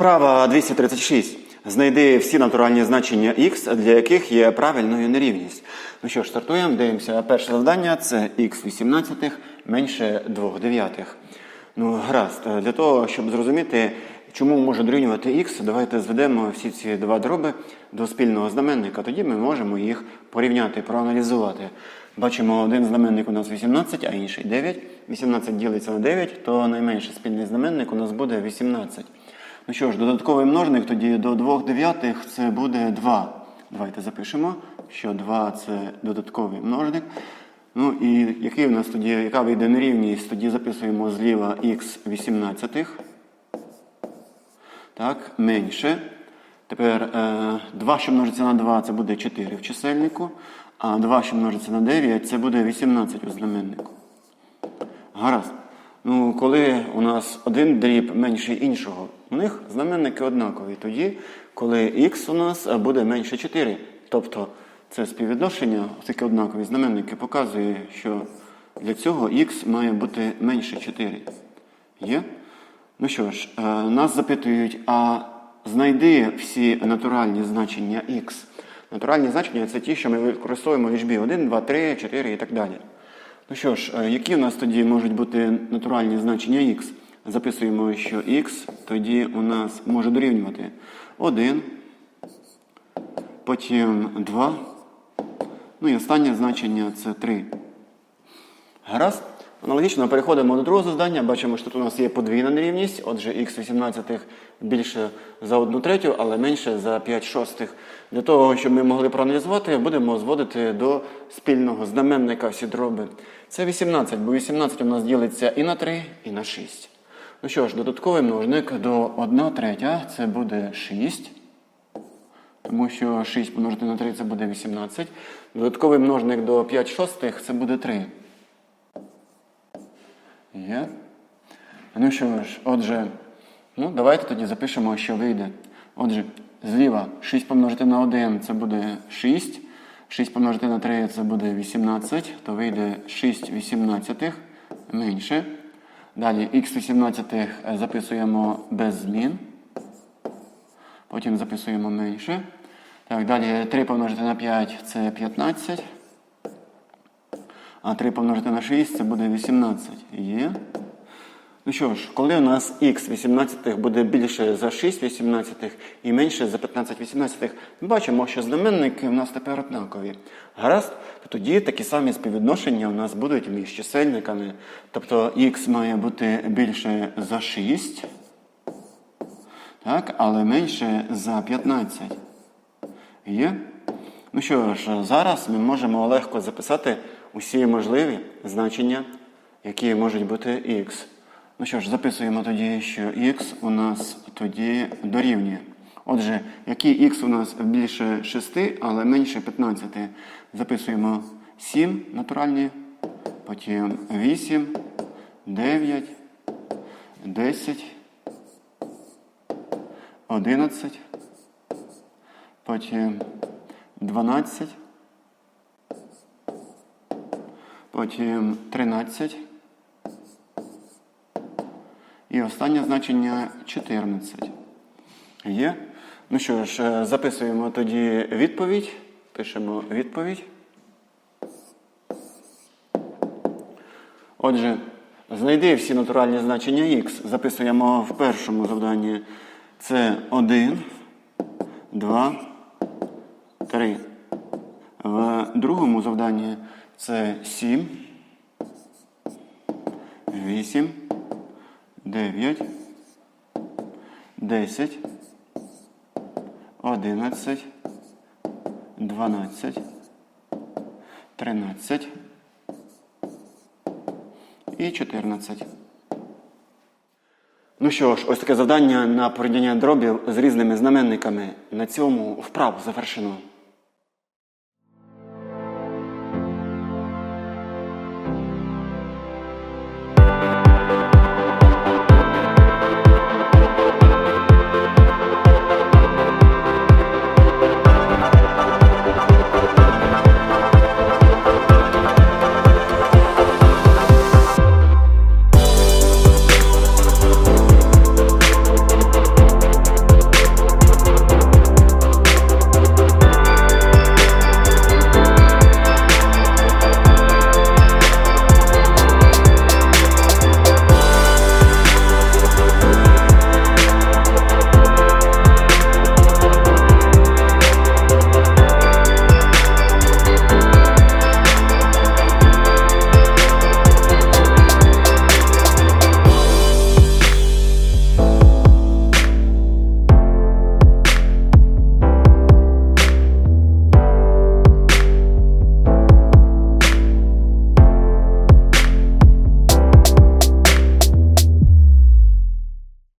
Вправа 236. Знайди всі натуральні значення х, для яких є правильною нерівність. Ну що ж, стартуємо, дивимося. Перше завдання це х 18 менше 2 дев'ятих. Ну, гаразд. Для того, щоб зрозуміти, чому може дорівнювати х, давайте зведемо всі ці два дроби до спільного знаменника. Тоді ми можемо їх порівняти, проаналізувати. Бачимо, один знаменник у нас 18, а інший 9. 18 ділиться на 9, то найменший спільний знаменник у нас буде 18. Ну що ж, додатковий множник тоді до 2 дев'ятих це буде 2. Давайте запишемо, що 2 це додатковий множник. Ну і який у нас тоді, яка вийде нерівність? Тоді записуємо зліва х 18. Так, менше. Тепер е, 2, що множиться на 2, це буде 4 в чисельнику. А 2, що множиться на 9, це буде 18 у знаменнику. Гаразд. Ну, коли у нас один дріб менший іншого, у них знаменники однакові. Тоді, коли х у нас буде менше 4. Тобто це співвідношення, оскільки однакові знаменники, показує, що для цього х має бути менше 4. Є? Ну що ж, е, нас запитують, а знайди всі натуральні значення х. Натуральні значення це ті, що ми використовуємо в лічбі 1, 2, 3, 4 і так далі. Ну що ж, е, які у нас тоді можуть бути натуральні значення х? Записуємо, що х тоді у нас може дорівнювати 1, потім 2, ну і останнє значення це 3. Гаразд. Аналогічно переходимо до другого завдання. Бачимо, що тут у нас є подвійна нерівність. Отже, х 18 більше за 1 третю, але менше за 5 шостих. Для того, щоб ми могли проаналізувати, будемо зводити до спільного знаменника всі дроби. Це 18, бо 18 у нас ділиться і на 3, і на 6. Ну що ж, додатковий множник до 1 третя це буде 6. Тому що 6 помножити на 3 це буде 18. Додатковий множник до 5 шостих це буде 3. Є. Ну що ж, отже, ну давайте тоді запишемо, що вийде. Отже, зліва 6 помножити на 1 це буде 6. 6 помножити на 3 це буде 18, то вийде 6 18 менше. Далі х 18 записуємо без змін. Потім записуємо менше. Так, далі 3 помножити на 5 це 15. А 3 помножити на 6 це буде 18. Є. Ну що ж, коли у нас х 18 буде більше за 6 18 і менше за 15 18, ми бачимо, що знаменники у нас тепер однакові. Гаразд, то тоді такі самі співвідношення у нас будуть між чисельниками. Тобто х має бути більше за 6, так, але менше за 15. Є? Ну що ж, зараз ми можемо легко записати усі можливі значення, які можуть бути х. Ну що ж, записуємо тоді, що х у нас тоді дорівнює. Отже, який х у нас більше 6, але менше 15. Записуємо 7 натуральні, потім 8, 9, 10, 11, потім 12, потім 13. І останнє значення 14. Є? Ну що ж, е, записуємо тоді відповідь. Пишемо відповідь. Отже, знайди всі натуральні значення х. Записуємо в першому завданні. Це 1, 2, 3. В другому завданні це 7, 8, 9, 10, 11, 12, 13 і 14. Ну що ж, ось таке завдання на порівняння дробів з різними знаменниками. На цьому вправу завершено.